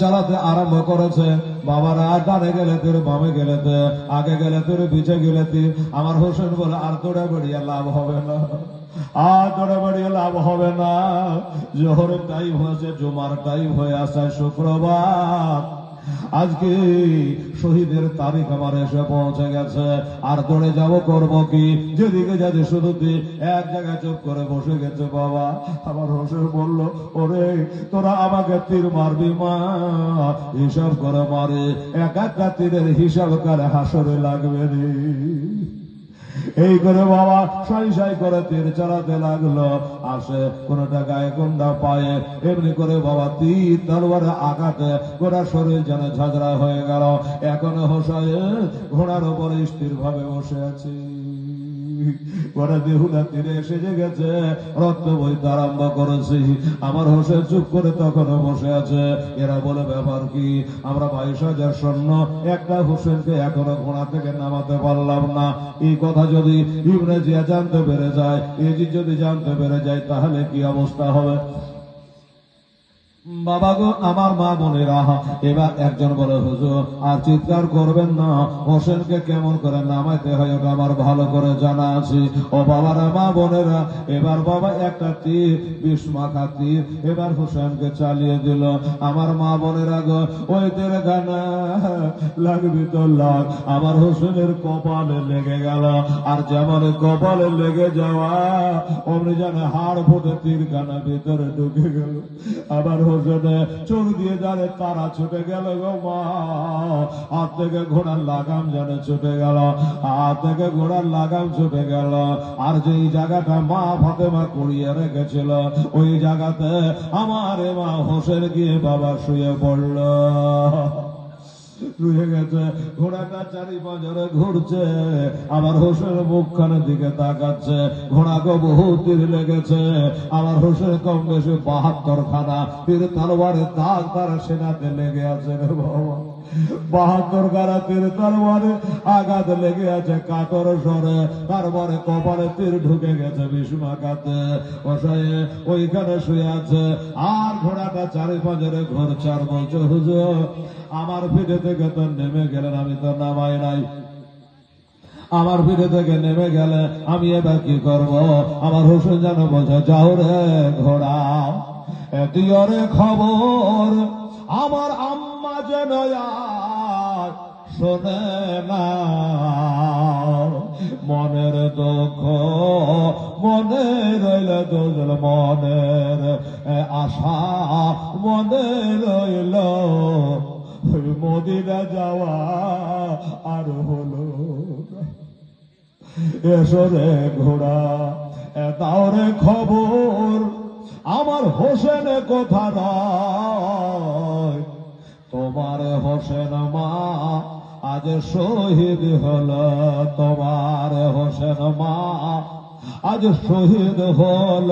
চালাতে আরম্ভ করেছে। বাবারা, ডানে গেলে তোর, বামে গেলে আগে গেলে তোর, পিছে গেলে আমার হোসেন বলে, আর তোরে বেরিয়ে লাভ হবে না। আর তোরে বেরিয়ে লাভ হবে না। জোহরের টাইম হয়েছে, জুমার টাইম হয়ে আসে শুক্রবার। আজকে শহীদের তারিখ আমার এসে পৌঁছে গেছে। আর দৌড়ে যাব করব কি? যেদিকে যাচ্ছে শুধু এক জায়গায় চোখ করে বসে গেছে বাবা। আমার হোসেন বলল, ওরে, তোরা আমাকে তীর মারবি মা। হিসাব করে মারে। এক একটা তীরের হিসাব করে হাসরে লাগবে রে। এই করে বাবা, সাই সাই করে তীর চালাতে লাগল। আসে কোনটা গায়ে, কোনটা পায়ে। এমনি করে বাবা তীর তলোয়ারে আঘাতে গোটা শরীর যেন ঝগড়া হয়ে গেল। এখন হোসায় ঘোড়ার উপরে স্থির ভাবে বসে আছি। তীরে এসে রক্ত করেছি। আমার হোসেন চুপ করে তখনও বসে আছে। এরা বলে, ব্যাপার কি? আমরা বাইশ হাজার সৈন্য, একটা হোসেনকে এখনও ঘোড়া থেকে নামাতে পারলাম না। এই কথা যদি ইংরেজিয়া জানতে পেরে যায় এজি যদি জানতে পেরে যায়, তাহলে কি অবস্থা হবে? বাবা গো, আমার মা বোনেরা, এবার একজন বলে, হুজুর, আর চিৎকার করবেন না। হোসেনকে কেমন করে নামাইতে হয়, ওটা আমার ভালো করে জানা আছে। ও বাবারা, মা বোনেরা, এবার বাবা একটা তীর, বিষ মাখা তীর, এবার হোসেনকে চালিয়ে দিল। আমার মা বোনেরা গো, ওই তীর গানা লাগবি তো লাগ আমার হোসেনের কপালে লেগে গেল। আর যেমন কপালে লেগে যাওয়া, অমনি জানে হাড় ফুটে তীর গানা ভিতরে ঢুকে গেল। আবার হোসেনে চোখ দিয়ে যারে তারা ছুটে গেল গো মা। হাত থেকে ঘোড়ার লাগাম যেন ছুটে গেল। হাত থেকে ঘোড়ার লাগাম ছুটে গেল। আর যেই জায়গাটা মা ফাতেমা কুড়িয়ে রেখেছিল, ওই জায়গাতে আমার মা হোসেন গিয়ে বাবা শুয়ে পড়ল। রুয়ে গেছে, ঘোড়াটা চারি পাঁচরে ঘুরছে আবার হোসেন মুখখানের দিকে তাকাচ্ছে, ঘোড়া ঘোড়াকে বহু তীর লেগেছে আবার হোসেন কম বেশি বাহাত্তর খানা তীর তলোয়ারে দাগ তার সেনাতে লেগে আছে বাবা। বাহাত্তর তীর তলোয়ারে আঘাত লেগে আছে, কাতর সরে তারপরে কপালে তীর ঢুকে গেছে ওইখানে শুয়ে আছে। আর ঘোড়াটা চারি ঘুরছে আর বলছে আমার পিঠে থেকে তো নেমে গেলেন, আমি তো নামাই নাই। আমার পিঠে থেকে নেমে গেলে আমি এবার কি করব? আমার হোসেন যেন বলছে, যাও রে ঘোড়া, এ দিও রে খবর, আমার আম্মা যেন আর শোনে না। মনের দুঃখ মনে রইল দোজল মনের আশা মনে রইল। মদিনা যাওয়া আর হলো না। এসো রে ঘোড়া, এ দাও রে খবর। আমার হোসেন কথা নয় তোমার হোসেন মা আজ শহীদ হল। তোমার হোসেন মা আজ শহীদ হল।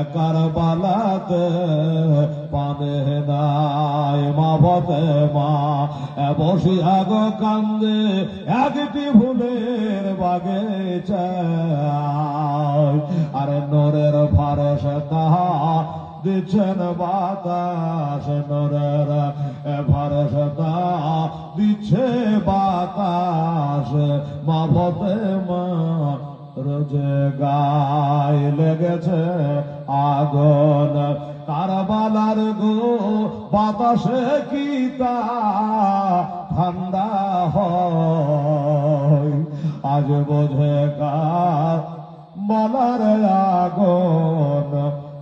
একার বালাতে পানে নাই মা বতে মা। এ বসিয়া গো কান্দে একটি ফুলের বাগে আরে নরের ফারস তাহা দিচ্ছেন বাতাস নোরের ফারস তাহা দিচ্ছে বাতাস, মা মা রোজে গায়ে লেগেছে আগুন। কারবালার গো, বাতাসে কি তা ঠান্ডা হয়? আজ বোঝে কার বলার আগুন।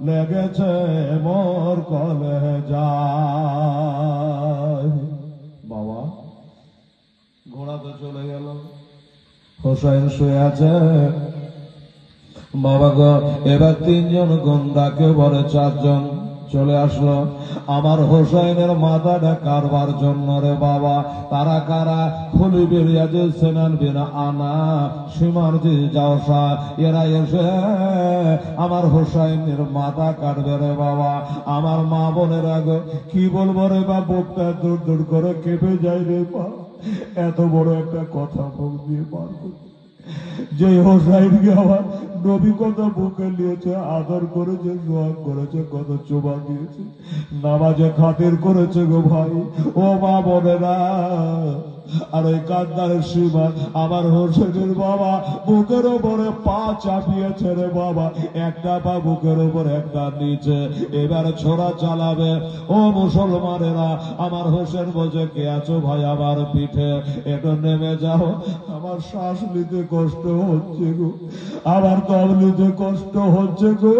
লেগেছে মোর কলে যায় বাবা, ঘোড়া তো চলে গেল। হোসাইন শুয়ে আছে। বাবা গো, এবার তিনজন গন্দাকে বলে চারজন চলে আসলো। আমার হোসাইনের মাথাটা কারবার জন্য রে বাবা। তারা কারা? খুলি বেরিয়া যে সেনান বিনা আনা। সীমার যে যাওসা এরা এসে আমার হোসাইনের মাথা কাটবে রে বাবা। আমার মা বোনের আগে কি বলব রে বা, বুকটা দূর দূর করে কেঁপে যায় রে বা এত বড় একটা কথা মুখ দিয়ে যে হোসাইনকে আমার নবী কত বুকে নিয়েছে, আদর করেছে সোয়াগ করেছে, কত চোবা দিয়েছে, নামাজে খাতির করেছে গো ভাই। ও মা বোনেরা আর ওই কান্দারের সীমা আমার হোসেনের বাবা বুকের ওপরে পা চাপিয়েছে রে বাবা। একটা পা বুকের ওপর একটা নিচে। এবার ছোড়া চালাবে। ও মুসলমানেরা, আমার হোসেন বলছে, কে আছো ভাই আমার পিঠে? একটু নেমে যাও। আমার শ্বাস নিতে কষ্ট হচ্ছে গো। আমার দম নিতে কষ্ট হচ্ছে গো।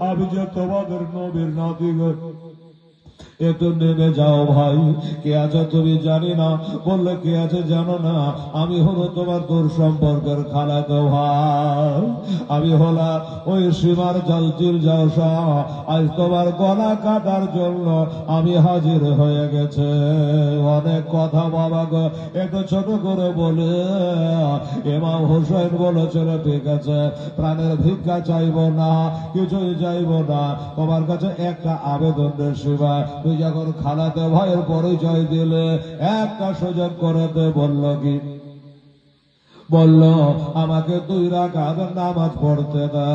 আমি যে তোমাদের নবীর নাতি গো। একটু নেমে যাও ভাই। কে আছে তুমি জানি না। বললে কে আছে জানো না। আমি হলো তোমার দূর সম্পর্কের খালাতো ভাই। আমি হলা ওই সীমার জলচির জলসা। আজ তোমার গলা কাটার জন্য আমি হাজির হয়ে গেছে। অনেক কথা বাবা গো, একটু ছোট করে বলে। এমাম হোসেন বলেছিল ঠিক আছে, প্রাণের ভিক্ষা চাইব না, কিছুই চাইব না। তোমার কাছে একটা আবেদন শিবা যখন খালাতে ভয়ের পরিচয় দিলে, একটা সুযোগ করাতে বলল কি? বলল, আমাকে তুই রাখাত নামাজ পড়তে দা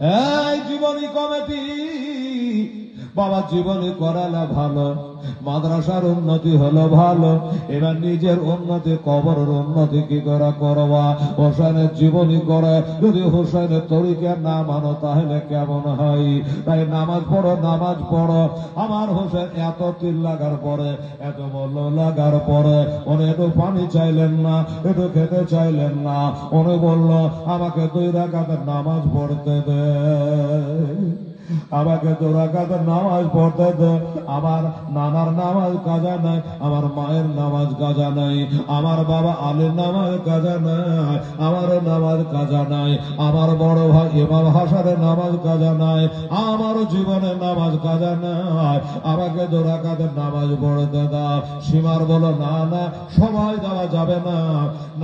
এই জীবনী কমিটি বাবা জীবনী করালে ভালো। মাদ্রাসার উন্নতি হলো ভালো। এবার নিজের উন্নতি, কবরের উন্নতি কি করে করবা? হোসেনের জীবনী করে যদি হোসেনের তরিকে না মানো, তাহলে কেমন হয়? তাই নামাজ পড়ো নামাজ পড়ো। আমার হোসেন এত তীর লাগার পরে, এত মল্ল লাগার পরে, উনি একটু পানি চাইলেন না, একটু খেতে চাইলেন না। উনি বলল, আমাকে দুই রাখাতে নামাজ পড়তে দে। আমাকে দোরাকাতে নামাজ পড়তে দে আমার নানার নামাজ কাজা নাই, আমার মায়ের নামাজ কাজা নাই, আমার বাবা আলীর নামাজ কাজা নাই আমার নামাজ কাজা নাই, আমার বড় ভাই ইমাম হাসানের নামাজ কাজা নাই আমার জীবনের নামাজ কাজা নাই, আমাকে দোরাকাতে নামাজ পড়তে দাও। সীমার বলো, না না, সময় দেওয়া যাবে না,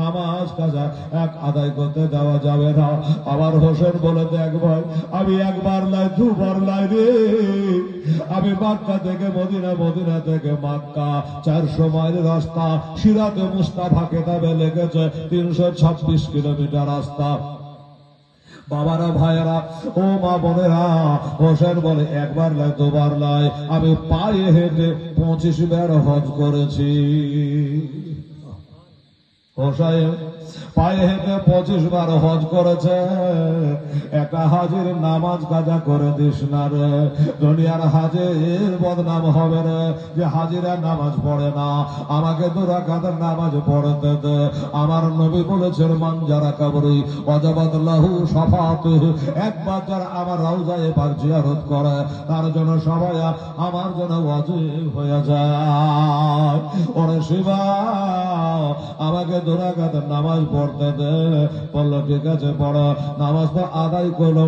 নামাজ কাজা এক আদায় করতে দেওয়া যাবে না। আমার হোসেন বলে দেখ ভাই, আমি একবার নাই দুবার নাই রে। আমি মাক্কা থেকে মদিনা মদিনা থেকে মাক্কা। চারশো মাইল রাস্তা, সিরাতে মুস্তাফা কেতাবে লেগেছে তিনশো ছাব্বিশ কিলোমিটার রাস্তা। বাবারা, ভাইয়েরা, ও মা বোনেরা, হোসেন বলে একবার লাই, দুবার লাই। আমি পায়ে হেঁটে পঁচিশ বার হজ করেছি। পঁচিশ বার হজ করেছে। হাজির নামাজ কাজা করে দিস না রে। দুনিয়ার হাজির বদনাম হবে রে, যে হাজিরা নামাজ পড়ে না। আমাকে নামাজ পড়তে দে। আমার নবী বলেছেন, মান যারা কাবরি অজাবাদ লাহু সফাত। একবার যারা আমার রাউজায় পাক জিয়ারত করে, তার জন্য সবাই আমার জন্য অজীব হয়ে যায়। ওরে শিবা, আমাকে দুরাকাত নামাজ পড়তে দে বলল, ঠিক আছে, পড়ো। নামাজ তো আদায় করল।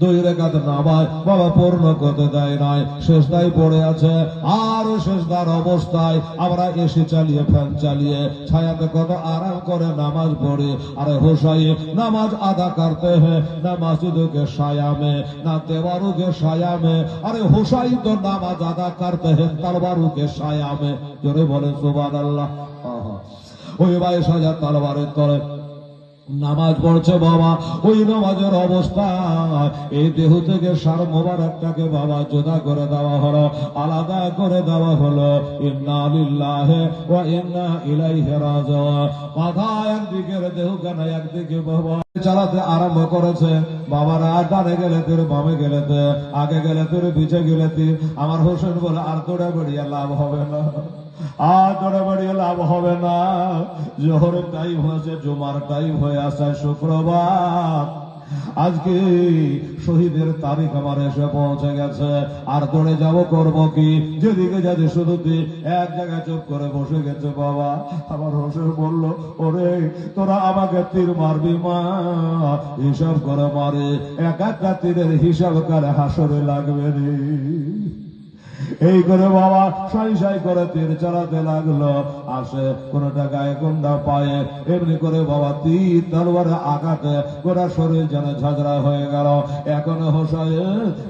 দুই রেখাত নামাজ বাবা পূর্ণ করতে দেয় নাই। শেষদাই পড়ে আছে। আর শেষদার অবস্থায় আমরা এসি চালিয়ে, ফ্যান চালিয়ে, ছায়াতে কত আরাম করে নামাজ পড়ি। আরে হোসাই নামাজ আদা করতে হ্যাঁ না মসজিদকে সায়া মে না দেওয়ারুকে সায়া মে আরে হোসাই তো নামাজ আদা করতে হ্যাঁ তলবারুকে সায়া মে জোরে বলে সুবান আল্লাহ ওই হাজার তলবারের তলে নামাজ পড়ছে বাবা, ওই নামাজের অবস্থা এই দেহ থেকে সার মোবারকটাকে বাবা জোদা করে দেওয়া হলো, আলাদা করে দেওয়া হলো, ইন্না ইলাই হেরাজ মাথা একদিকে দেহ কেন একদিকে বাবা চালাতে আরম্ভ করেছে। বাবারা ডানে গেলে তোর বামে গেলে আগে গেলে তোর পিছে গেলে আমার হোসেন বলে, আর তোরা বেরিয়ে লাভ হবে না। আর তোরা বেরিয়ে লাভ হবে না। জোহরের টাইম হয়েছে, জুমার টাইম হয়ে আসে শুক্রবার। আজকে শহীদের তারিখ আমার এসে পৌঁছে গেছে। আর দৌড়ে যাব, করব কি? যেদিকে যাচ্ছে শুধু এক জায়গায় চুপ করে বসে গেছে বাবা। আমার হোসেন বলল, ওরে, তোরা আমাকে তীর মারবি মা। হিসাব করে মারে, এক একটা তীরের হিসাব করে হাসরে লাগবে রে? এই করে বাবা সাই সাই করে তীর চালাতে লাগল। আসে কোনটা গায়ে কোনটা পায়ে। এমনি করে বাবা তীর তরবারে আঘাতে গোটা শরীর যেন ঝগড়া হয়ে গেল। এখন হোসায়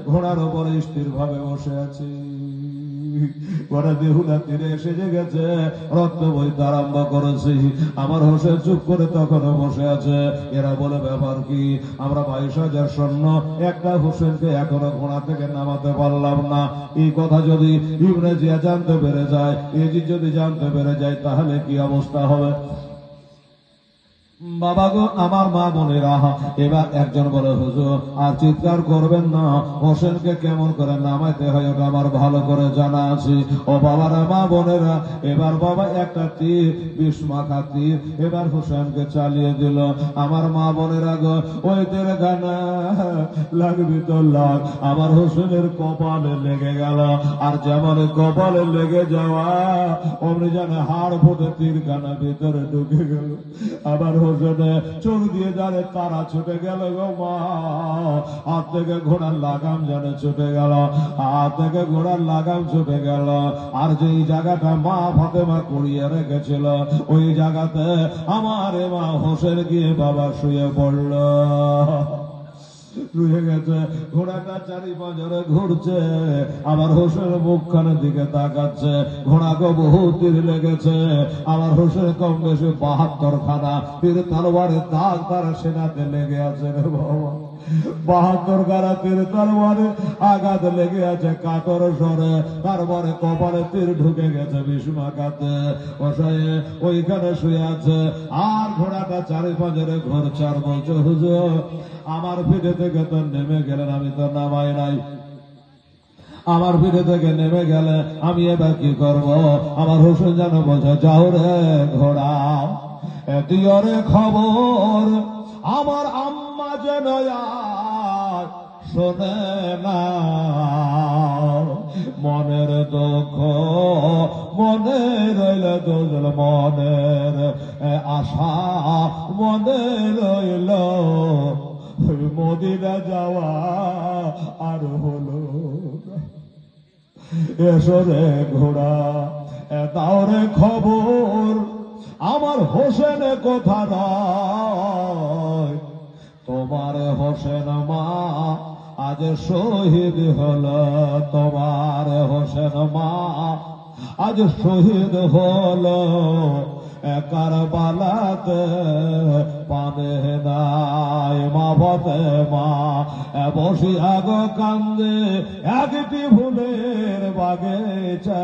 ঘোড়ার উপরে স্থির ভাবে বসে আছে। আমার হোসে চুপ করে তখনও বসে আছে। এরা বলে, ব্যাপার কি? আমরা বাইশ হাজার সৈন্য, একটা হোসেনকে এখনও ঘোড়া থেকে নামাতে পারলাম না। এই কথা যদি ইংরেজিয়া জানতে পেরে যায় এজি যদি জানতে পেরে যায়, তাহলে কি অবস্থা হবে? বাবা গো, আমার মা বোনেরা, এবার একজন বলে, হুজুর, আর চিৎকার করবেন না। হোসেনকে কেমন করে নামাইতে হয়, ওটা আমার ভালো করে জানা আছে। ও বাবারা, মা বোনেরা, এবার বাবা একটা তীর, বিষ মাখা তীর, এবার হোসেনকে চালিয়ে দিল। আমার মা বোনেরা গো, ওই তীর গানা, লাগবি তো লাগ আমার হোসেনের কপালে লেগে গেল। আর যেমন কপালে লেগে যাওয়া, অমনি জানে হাড় ফুটে তীর গানা ভিতরে ঢুকে গেল। আবার হোসেনে চোর দিয়ে যারে তারা ছুটে গেল গো মা। হাত থেকে ঘোড়ার লাগাম যেন ছুটে গেল, হাত থেকে ঘোড়ার লাগাম ছুটে গেল। আর যেই জায়গাটা মা ফাতেমা কুড়িয়ে রেখেছিল, ওই জায়গাতে আমার মা হোসেন গিয়ে বাবা শুয়ে পড়ল। গেছে চারি পাঁচরে ঘুরছে, আবার হোসেন দিকে তাকাচ্ছে বহু তীর লেগেছে, আবার হোসেন কম বেশি বাহাত্তর খানা তীর তরবারে দাগ তার সেনাতে লেগে আছে রে বাবা। বাহাত্তর গারা তীর তরবারে আঘাত লেগে আছে কাতর সরে তারপরে কপালে তীর ঢুকে গেছে বিষ্মাকাতে বসায়ে ওইখানে শুয়ে আছে, আর ঘোড়াটা চারি পাঁচরে ঘুরছে, আর বলছে, হুজুর, আমার পিঠে থেকে তো নেমে গেলেন আমি তো নামাই নাই। আমার পিঠে থেকে নেমে গেলে আমি এবার কি করব? আমার হোসেন যেন বলছে, যাও রে ঘোড়া দিও রে খবর। আমার আম্মা যেন শোনে না। মনের দুঃখ মনে রইল দোজল মনের আশা মনে রইল। ওই মদিনা যাওয়া আর হলো না। এসো রে ঘোড়া, এ দাও রে খবর, আমার হোসেন কথা নয় তোমার হোসেন মা আজ শহীদ হল, তোমার হোসেন মা আজ শহীদ হল একার বালাতে পাবে নাই মা বতে মা। বসি আগ কান্দে একটি ফুলের বাগিচা।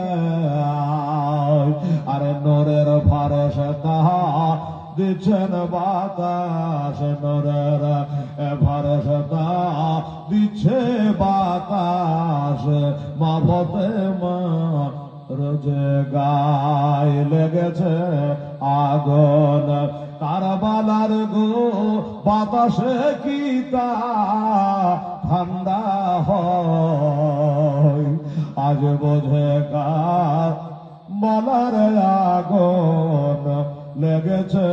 আরে নোরের ফারস তাহা দিচ্ছেন বাতাস, নরের ফারস তাহা দিচ্ছে বাতাস। মা বতে মা রোজে গায়ে লেগেছে আগুন। কারবালার গো, বাতাসে কি তা? ঠান্ডা হয়। আজ বোঝে কার বলার আগুন? লেগেছে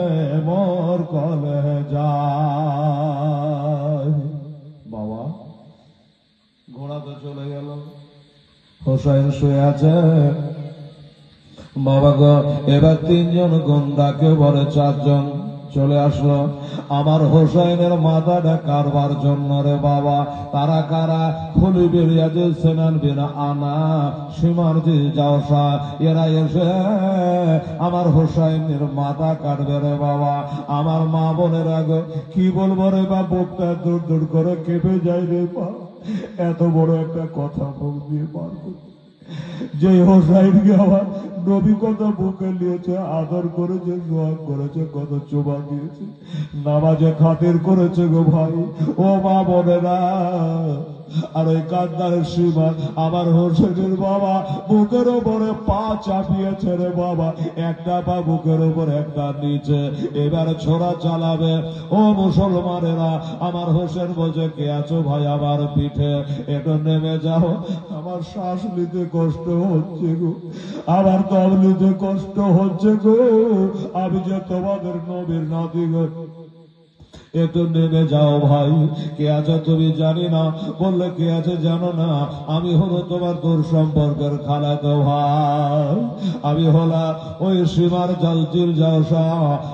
মোর কলে যায় বাবা, ঘোড়া তো চলে গেল। হোসাইন শুয়ে আছে। বাবা গো, এবার তিনজন গুন্ডাকে বলে চারজন। চলে আসলো। আমার হোসাইনের মাথাটা কারবার জন্য রে বাবা। তারা কারা? খুলি বেরিয়া যে সেনান বিনা আনা, সীমার যে যাওসা এরা এসে আমার হোসাইনের মাথা কাটবে রে বাবা। আমার মা বোনের আগে, কি বলব রে বা বুকটা দূর দূর করে কেঁপে যায় রে বা এত বড় একটা কথা মুখ দিয়ে পার করতে যে হোসাইনকে আমার নবী কত বুকে নিয়েছে, আদর করেছে সোহাগ করেছে, কত চোবা দিয়েছে, নামাজে খাতির করেছে গো ভাই। ও মা বোনেরা আর ওই কান্দারের সীমা আমার হোসেনের বাবা বুকের ওপরে পা চাপিয়েছে রে বাবা। একটা পা বুকের ওপর একটা নিচে। এবার ছোড়া চালাবে। ও মুসলমানেরা, আমার হোসেন বলছে, কে আছো ভাই আমার পিঠে? একটু নেমে যাও। আমার শ্বাস নিতে কষ্ট হচ্ছে গো। আমার দম নিতে কষ্ট হচ্ছে গো। আমি যে তোমাদের নবীর নাতি গো। একটু নেমে যাও ভাই। কে আছে তুমি জানি না। বললে কে আছে জানো না। আমি হলো তোমার তোর সম্পর্কের খালাতো ভাই। আমি হলা ওই সীমার জলচির যাওসা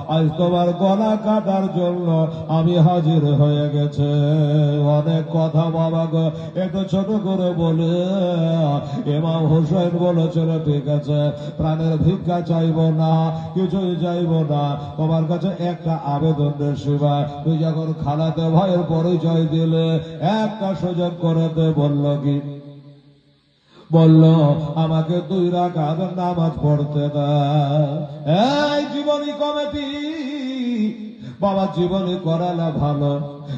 আজ তোমার গলা কাটার জন্য আমি হাজির হয়ে গেছে। অনেক কথা বাবা গো, একটু ছোট করে বলে। এমাম হোসেন বলেছিল ঠিক আছে। প্রাণের ভিক্ষা চাইব না, কিছুই চাইব না। তোমার কাছে একটা আবেদন শিবা তুই যখন খালাতে ভয়ের পরিচয় দিলে, একটা সুযোগ করতে বলল কি? বলল, আমাকে তুই রাকাত নামাজ পড়তে দা এই জীবনী কমিটি বাবা জীবনী করালে ভালো।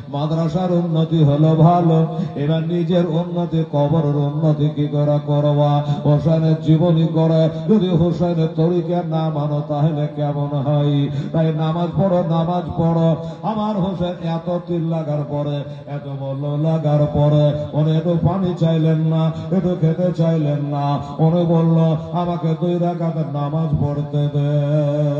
মাদ্রাসার উন্নতি হলো ভালো। এবার নিজের উন্নতি, কবরের উন্নতি কি করে করবা? হোসেনের জীবনী করে। যদি হোসেনের তরিকে না মানো, তাহলে কেমন হয়? তাই নামাজ পড়ো নামাজ পড়ো। আমার হোসেন এত তিল লাগার পরে, এত মূল্য লাগার পরে, উনি একটু পানি চাইলেন না, একটু খেতে চাইলেন না। উনি বলল, আমাকে দুই রাখাতে নামাজ পড়তে দে।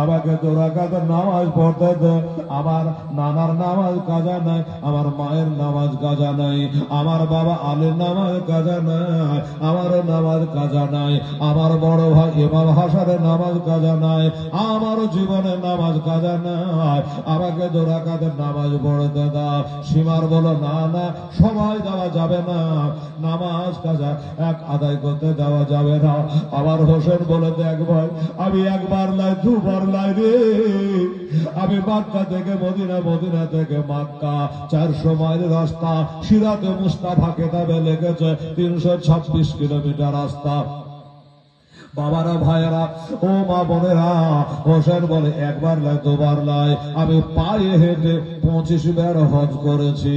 আমাকে দোরাকাতে নামাজ পড়তে দে। আমার নানার নামাজ কাজা নাই, আমার মায়ের নামাজ কাজা নাই, আমার বাবা আলীর নামাজ কাজা নাই, আমার নামাজ কাজা নাই, আমার বড় ভাই ইমাম হাসানের নামাজ কাজা নাই, আমার জীবনে নামাজ কাজা নাই। আমাকে দোরাকাতে নামাজ পড়তে দাও সীমার বলো, না না সবাই দেওয়া যাবে না। নামাজ কাজা এক আদায় করতে দেওয়া যাবে না। আমার হোসেন বলে দেখ ভাই, আমি একবার নাই দুবার রে। আমি মাক্কা থেকে মদিনা মদিনা থেকে মাক্কা। চারশো মাইল রাস্তা, সিরাতে মুস্তাফা কেতাবে লেগেছে তিনশো ছাব্বিশ কিলোমিটার রাস্তা। বাবারা, ভাইয়েরা, ও মা বোনেরা, হোসেন বলে একবার লাই দুবার লাই আমি পায়ে হেঁটে পঁচিশ বার হজ করেছি।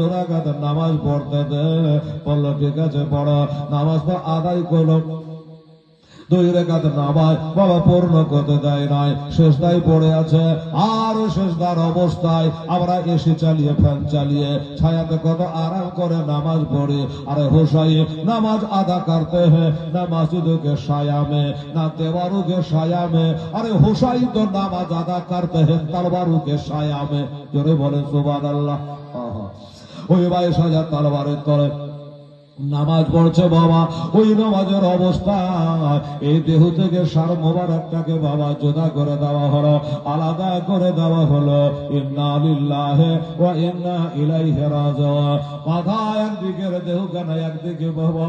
দুরাকাতের নামাজ পড়তে দে বলল, ঠিক আছে, পড়ো। নামাজ তো আদায় করল। দুই রেখাত নামাজ বাবা পূর্ণ করতে দেয় নাই, শেষদায় পড়ে আছে। আর শেষদার অবস্থায় আমরা এসি চালিয়ে, ফ্যান চালিয়ে, ছায়াতে কত আরাম করে নামাজ পড়ি। আরে হোসাই নামাজ আদা করতে হে, না মসজিদকে সায়ামে, না দেওয়ারুকে সায়ামে। আরে হোসাই তো নামাজ আদা করতে হে, তলবারুকে সায়ামে। জোরে বলেন সুবাদ আল্লাহ ওই বাইশ হাজার তালবারের তলে। নামাজ পড়ছে বাবা, ওই নামাজের অবস্থা। এই দেহ থেকে সার মোবারকটাকে বাবা জোদা করে দেওয়া হলো, আলাদা করে দেওয়া হলো। ইন্না ইলাই হেরাজ মাথা একদিকে দেহ কেন একদিকে বাবা।